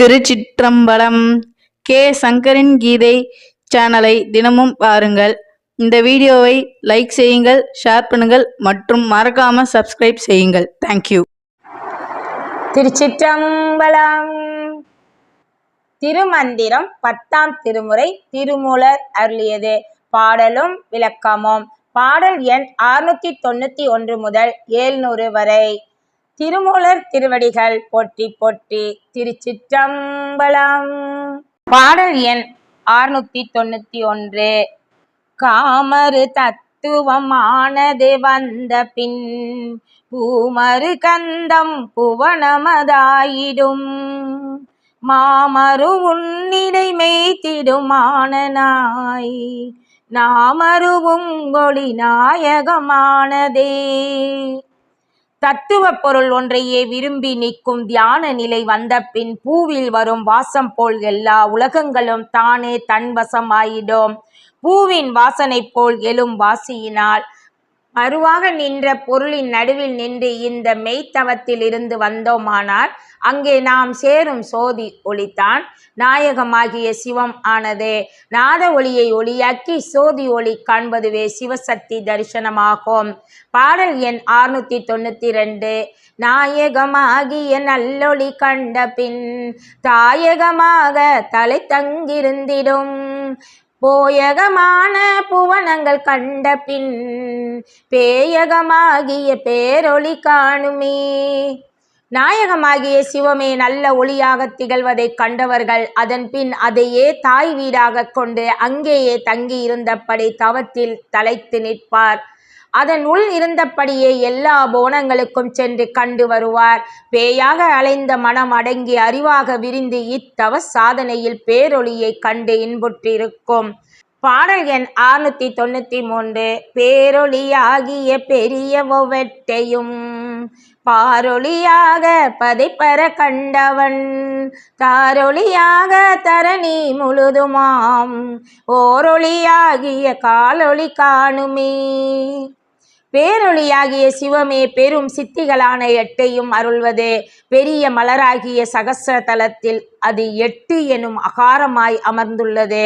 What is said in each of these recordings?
திருச்சிற்றம்பலம் K. சங்கரின் கீதை சேனலை தினமும் பாருங்கள். இந்த வீடியோவை லைக் செய்யுங்கள் ஷேர் பண்ணுங்கள் மற்றும் மறக்காம சப்ஸ்கிரைப் செய்யுங்கள். தேங்க்யூ திருச்சிற்றம்பலம் திருமந்திரம் பத்தாம் திருமுறை திருமூலர் அருளியது. பாடலும் விளக்கமும். பாடல் எண் அறுநூத்தி தொண்ணூத்தி ஒன்று முதல் ஏழ்நூறு வரை. திருமூலர் திருவடிகள் போற்றி போற்றி திருச்சிற்றம்பலம். பாடல் எண் ஆறுநூத்தி தொண்ணூத்தி ஒன்று. காமரு தத்துவமானது வந்த பின் பூமரு கந்தம் புவனமதாயிடும். மாமரு உன்னிடை மெய்த்திடுமானனாய். நாமருவுங்கொழி நாயகமானதே. தத்துவ பொருள் ஒன்றையே விரும்பி நிற்கும் தியான நிலை வந்த பின் பூவில் வரும் வாசம் போல் எல்லா உலகங்களும் தானே தன்வசமாயிடும். பூவின் வாசனை போல் எழும் வாசியினால் அருவாக நின்ற பொருளின் நடுவில் நின்று இந்த மெய்த்தவத்தில் இருந்து வந்தோமானால் அங்கே நாம் சேரும் சோதி ஒளித்தான். நாயகமாகிய சிவம் ஆனதே நாத ஒளியை ஒளியாக்கி சோதி ஒளி காண்பதுவே சிவசக்தி தரிசனமாகும். பாடல் எண் ஆறுநூத்தி தொண்ணூத்தி ரெண்டு நாயகமாகிய நல்லொளி கண்ட பின் தாயகமாக தலை தங்கிருந்திடும் போயகமான புவனங்கள் கண்ட பின் பேயகமாகிய பேரொளி காணுமே. நாயகமாகிய சிவமே நல்ல ஒளியாக திகழ்வதைக் கண்டவர்கள் அதன் பின் அதையே தாய் வீடாக கொண்டு அங்கேயே தங்கி இருந்தபடி தவத்தில் தலைத்து நிற்பார். அதன் உள் இருந்தபடியே எல்லா போனங்களுக்கும் சென்று கண்டு வருவார். பேயாக அலைந்த மனம் அடங்கி அறிவாக விரிந்து இத்தவ சாதனையில் பேரொளியை கண்டு இன்புற்றிருக்கும். பாடல் எண் ஆறுநூத்தி தொண்ணூத்தி மூன்று. பேரொளியாகிய பெரிய ஒவ்வெட்டையும் பாரொளியாக பதைப்பற கண்டவன். தாரொளியாக தரணி முழுதுமாம். ஓரொளியாகிய காலொளி காணுமே. பேரொளியாகிய சிவமே பெரும் சித்திகளான எட்டையும் அருள்வது பெரிய மலராகிய சகசிர தலத்தில் அது எட்டு எனும் அகாரமாய் அமர்ந்துள்ளது.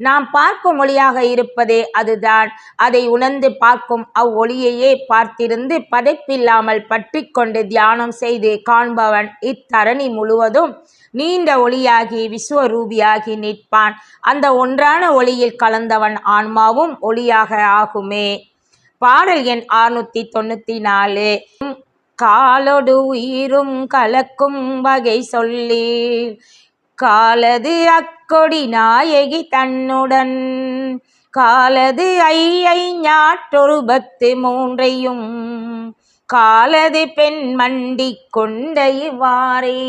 நாம் பார்க்கும் ஒளியாக இருப்பதே அதுதான். அதை உணர்ந்து பார்க்கும் அவ்வொளியையே பார்த்திருந்து பதைப்பில்லாமல் பற்றி கொண்டு தியானம் செய்து காண்பவன் இத்தரணி முழுவதும் நீண்ட ஒளியாகி விஸ்வரூபியாகி நிற்பான். அந்த ஒன்றான ஒளியில் கலந்தவன் ஆன்மாவும் ஒளியாக ஆகுமே. பாடல் எண் அறுநூத்தி தொண்ணூத்தி நாலு. காலொடு உயிரும் கலக்கும் வகை சொல்லி காலது அக்கொடி நாயகி தன்னுடன். காலது ஐயை ஞாற்றொரு பத்து மூன்றையும். காலது பெண் மண்டி கொண்ட இவ்வாறே.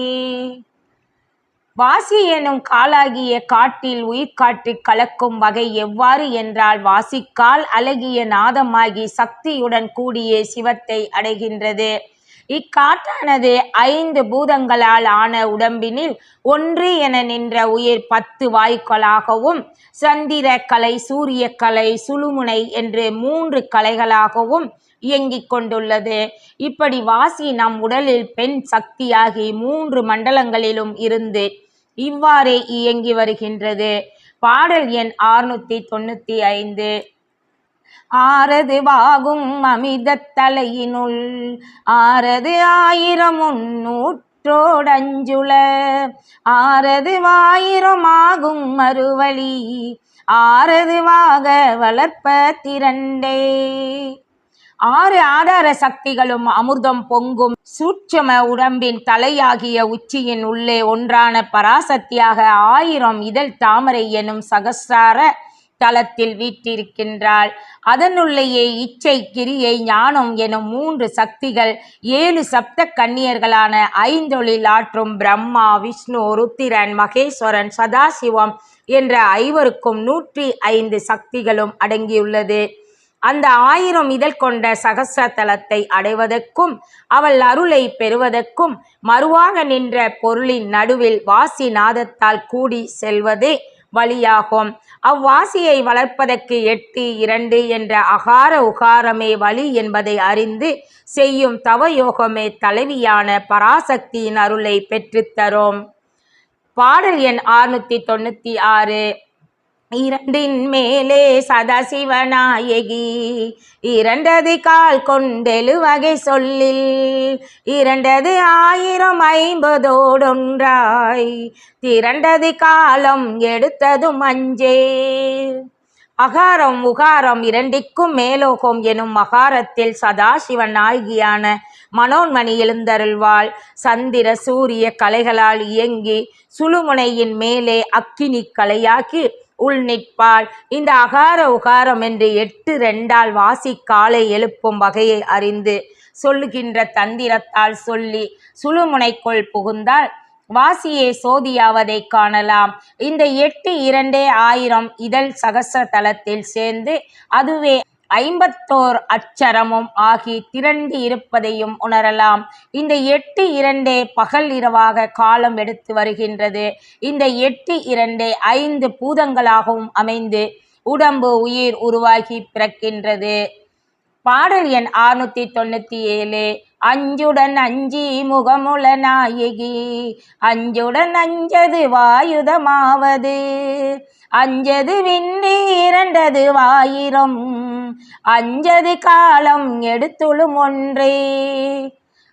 வாசி எனும் காலாகிய காட்டில் உயிர்காற்று கலக்கும் வகை எவ்வாறு என்றால் வாசிக்கால் அழகிய நாதமாகி சக்தியுடன் கூடிய சிவத்தை அடைகின்றது. இக்காற்றானது ஐந்து பூதங்களால் ஆன உடம்பினில் ஒன்று என நின்ற உயிர் பத்து வாய்க்களாகவும் சந்திர கலை சூரிய கலை சுழுமுனை என்று மூன்று கலைகளாகவும் இயங்கிக் கொண்டுள்ளது. இப்படி வாசி நம் உடலில் பெண் சக்தியாகி மூன்று மண்டலங்களிலும் இருந்து இவ்வாறே இயங்கி வருகின்றது. பாடல் எண் ஆறுநூத்தி தொண்ணூத்தி ஐந்து. ஆறது வாகும் அமிர்தத் தலையினுள் ஆரது ஆயிரம் நூற்றோடஞ்சுள ஆரது ஆயிரமாகும் மறுவழி ஆரது வாக வளர்ப்ப திரண்டே. ஆறு ஆதார சக்திகளும் அமிர்தம் பொங்கும் சூட்சம உடம்பின் தலையாகிய உச்சியின் உள்ளே ஒன்றான பராசக்தியாக ஆயிரம் இதழ் தாமரை எனும் சகசார தளத்தில் வீற்றிருக்கின்றாள். அதனுள்ளேயே இச்சை கிரியை ஞானம் எனும் மூன்று சக்திகள் ஏழு சப்த கன்னியர்களான ஐந்தொழில் ஆற்றும் பிரம்மா விஷ்ணு ருத்திரன் மகேஸ்வரன் சதாசிவம் என்ற ஐவருக்கும் நூற்றி ஐந்து சக்திகளும் அடங்கியுள்ளது. அந்த ஆயிரம் இதழ் கொண்ட சகச தலத்தை அடைவதற்கும் அவள் அருளை பெறுவதற்கும் மறுவாக நின்ற பொருளின் நடுவில் வாசி நாதத்தால் கூடி செல்வதே வழியாகும். அவ்வாசியை வளர்ப்பதற்கு எட்டு இரண்டு என்ற அகார உகாரமே வழி என்பதை அறிந்து செய்யும் தவயோகமே தலைவியான பராசக்தியின் அருளை பெற்றுத்தரும். பாடல் எண் ஆறுநூற்றி தொண்ணூத்தி ஆறு. இரண்டின் மேலே சதாசிவநாயகி. இரண்டது கால் கொண்டெழு வகை சொல்லில். இரண்டது ஆயிரம் ஐம்பதோடொன்றாய். திரண்டது காலம் எடுத்ததும் அஞ்சே அகாரம் உகாரம் இரண்டிற்கும் மேலோகம் எனும் மகாரத்தில் சதாசிவன் நாயகியான மனோன்மணி எழுந்தருள்வாள். சந்திர சூரிய கலைகளால் இயங்கி சுழுமுனையின் மேலே அக்கினி கலையாக்கி உள் நிற்பாள். இந்த அகார உகாரம் என்று எட்டு ரெண்டால் வாசி காலை எழுப்பும் வகையை அறிந்து சொல்லுகின்ற தந்திரத்தால் சொல்லி சுழுமுனைக்குள் புகுந்தால் வாசியே சோதியாவதை காணலாம். இந்த எட்டு இரண்டே ஆயிரம் இதழ் சகச தலத்தில் சேர்ந்து அதுவே ஐம்பத்தோர் அச்சரமும் ஆகி திரண்டு இருப்பதையும் உணரலாம். இந்த எட்டு இரண்டே பகல் இரவாக காலம் எடுத்து வருகின்றது. இந்த எட்டு இரண்டே ஐந்து பூதங்களாகவும் அமைந்து உடம்பு உயிர் உருவாகி பிறக்கின்றது. பாடல் எண் ஆறுநூத்தி தொண்ணூத்தி ஏழு அஞ்சுடன் அஞ்சி முகமுல நாயகி. அஞ்சுடன் அஞ்சது வாயுதமாவது. அஞ்சது விண்ணி இரண்டது வாயிரம். அஞ்சது காலம் எடுத்துளும் ஒன்றே.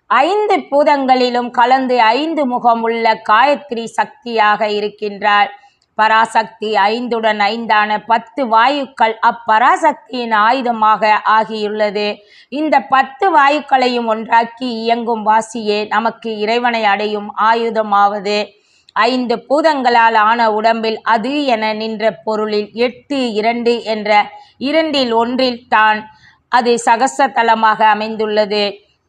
ஐந்து பூதங்களிலும் கலந்து ஐந்து முகமுள்ள காயத்ரி சக்தியாக இருக்கின்றாள். பராசக்தி ஐந்துடன் ஐந்தான பத்து வாயுக்கள் அப்பராசக்தியின் ஆயுதமாக ஆகியுள்ளது. இந்த பத்து வாயுக்களையும் ஒன்றாக்கி இயங்கும் வாசியே நமக்கு இறைவனை அடையும் ஆயுதமாவது. ஐந்து பூதங்களால் ஆன உடம்பில் அது என நின்ற பொருளில் எட்டு இரண்டு என்ற இரண்டில் ஒன்றில் தான் அது சகசத்தலமாக அமைந்துள்ளது.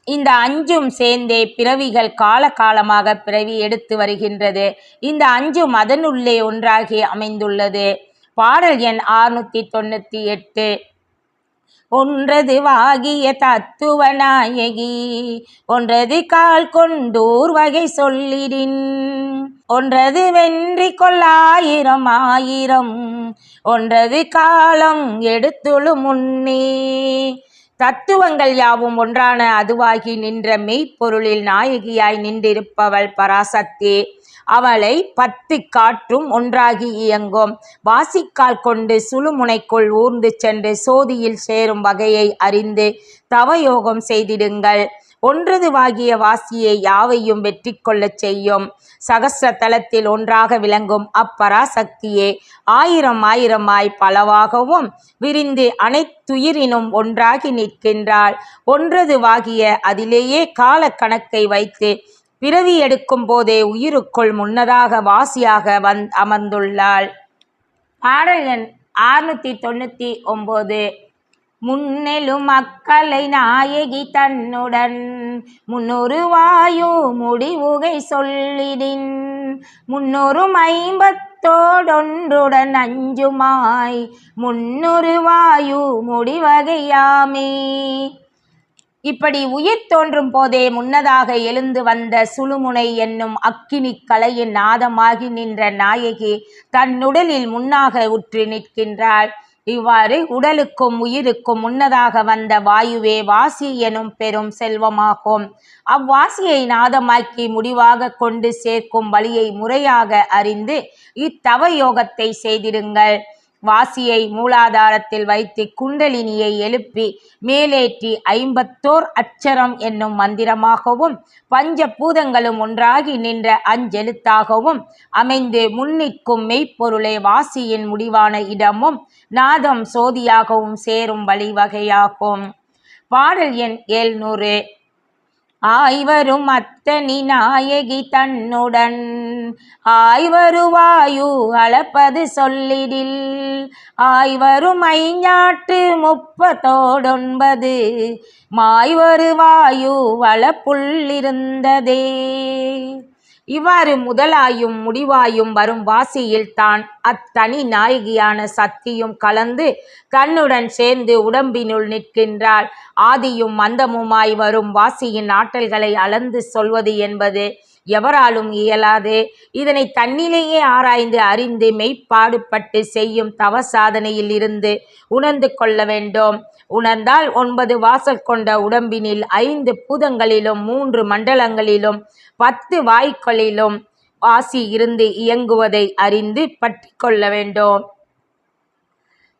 இந்த அஞ்சும் சேர்ந்தே பிறவிகள் காலகாலமாக பிறவி எடுத்து வருகின்றது. இந்த அஞ்சும் அதனுள்ளே ஒன்றாகி அமைந்துள்ளது. பாடல் எண் ஆறுநூத்தி தொண்ணூத்தி எட்டு. ஒன்றது வாகிய தத்துவ நாயகி ஒன்றது கால் கொண்டூர் வகை சொல்லிடின். ஒன்றது வென்றி கொள்ளாயிரம் ஆயிரம். ஒன்றது காலம் எடுத்துழு முன்னே. தத்துவங்கள் யாவும் ஒன்றான அதுவாகி நின்ற மெய்ப்பொருளில் நாயகியாய் நின்றிருப்பவள் பராசக்தி. அவளை பத்து காற்றும் ஒன்றாகி இயங்கும். வாசிக்கால் கொண்டு சுழுமுனைக்குள் ஊர்ந்து சென்று சோதியில் சேரும் வகையை அறிந்து தவயோகம் செய்திடுங்கள். ஒன்றதுவாகிய வாசியை யாவையும் வெற்றி கொள்ளச் செய்யும். சகஸ்ர தலத்தில் ஒன்றாக விளங்கும் அப்பராசக்தியே ஆயிரம் ஆயிரமாய் பலவாகவும் விரிந்து அனைத்துயிரினும் ஒன்றாகி நிற்கின்றாள். ஒன்றதுவாகிய அதிலேயே கால கணக்கை வைத்து பிறவி எடுக்கும் போதே உயிருக்குள் முன்னதாக வாசியாக வந் அமர்ந்துள்ளாள். பாடல் எண் ஆறுநூத்தி தொண்ணூத்தி ஒன்பது முன்னெலும் மக்களை நாயகி தன்னுடன். முன்னொரு வாயு முடிவுகை சொல்லிடின். முன்னொரும் ஐம்பத்தோடொன்றுடன் அஞ்சுமாய். முன்னொரு வாயு முடிவகையாமே இப்படி உயிர் தோன்றும் போதே முன்னதாக எழுந்து வந்த சுழுமுனை என்னும் அக்கினி கலையின் நாதமாகி நின்ற நாயகி தன்னுடலில் முன்னாக உற்று நிற்கின்றாள். இவ்வாறு உடலுக்கும் உயிருக்கும் முன்னதாக வந்த வாயுவே வாசி எனும் பெரும் செல்வமாகும். அவ்வாசியை நாதமாக்கி முடிவாக கொண்டு சேர்க்கும் வழியை முறையாக அறிந்து இத்தவ யோகத்தை செய்திடுங்கள். வாசியை மூலாதாரத்தில் வைத்து குண்டலினியை எழுப்பி மேலேற்றி ஐம்பத்தோர் அச்சரம் என்னும் மந்திரமாகவும் பஞ்ச பூதங்களும் ஒன்றாகி நின்ற அஞ்செழுத்தாகவும் அமைந்து முன்னிற்கும் மெய்ப்பொருளே வாசியின் முடிவான இடமும் நாதம் சோதியாகவும் சேரும் வழிவகையாகும். பாடல் எண் ஏழ்நூறு. ஆய்வரும் அத்தனி நாயகி தன்னுடன். ஆய்வருவாயு அளப்பது சொல்லிடில். ஆய்வரும் ஐஞாட்டு முப்பத்தோடொன்பது. மாய்வருவாயு வளப்புள்ளிருந்ததே இவ்வாறு முதலாயும் முடிவாயும் வரும் வாசியில் தான் அத்தனி நாயகியான சக்தியும் கலந்து தன்னுடன் சேர்ந்து உடம்பினுள் நிற்கின்றாள். ஆதியும் மந்தமுமாய் வரும் வாசியின் ஆற்றல்களை அளந்து சொல்வது என்பது எவராலும் இயலாது. இதனை தன்னிலேயே ஆராய்ந்து அறிந்து மெய்ப்பாடுபட்டு செய்யும் தவ சாதனையில் இருந்து உணர்ந்து கொள்ள வேண்டும். உணர்ந்தால் ஒன்பது வாசல் கொண்ட உடம்பினில் ஐந்து பூதங்களிலும் மூன்று மண்டலங்களிலும் பத்து வாய்க்களிலும் வாசி இருந்து இயங்குவதை அறிந்து பற்றி கொள்ள வேண்டும்.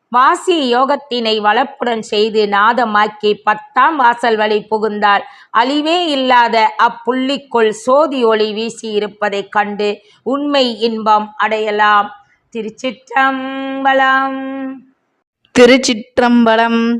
வாசி யோகத்தினை வளப்புடன் செய்து நாதமாக்கி பத்தாம் வாசல் வழி புகுந்தால் அழிவே இல்லாத அப்புள்ளிக்குள் சோதி ஒளி வீசி இருப்பதைக் கண்டு உண்மை இன்பம் அடையலாம். திருச்சிற்றம்பலம். திருச்சிற்றம்பலம்.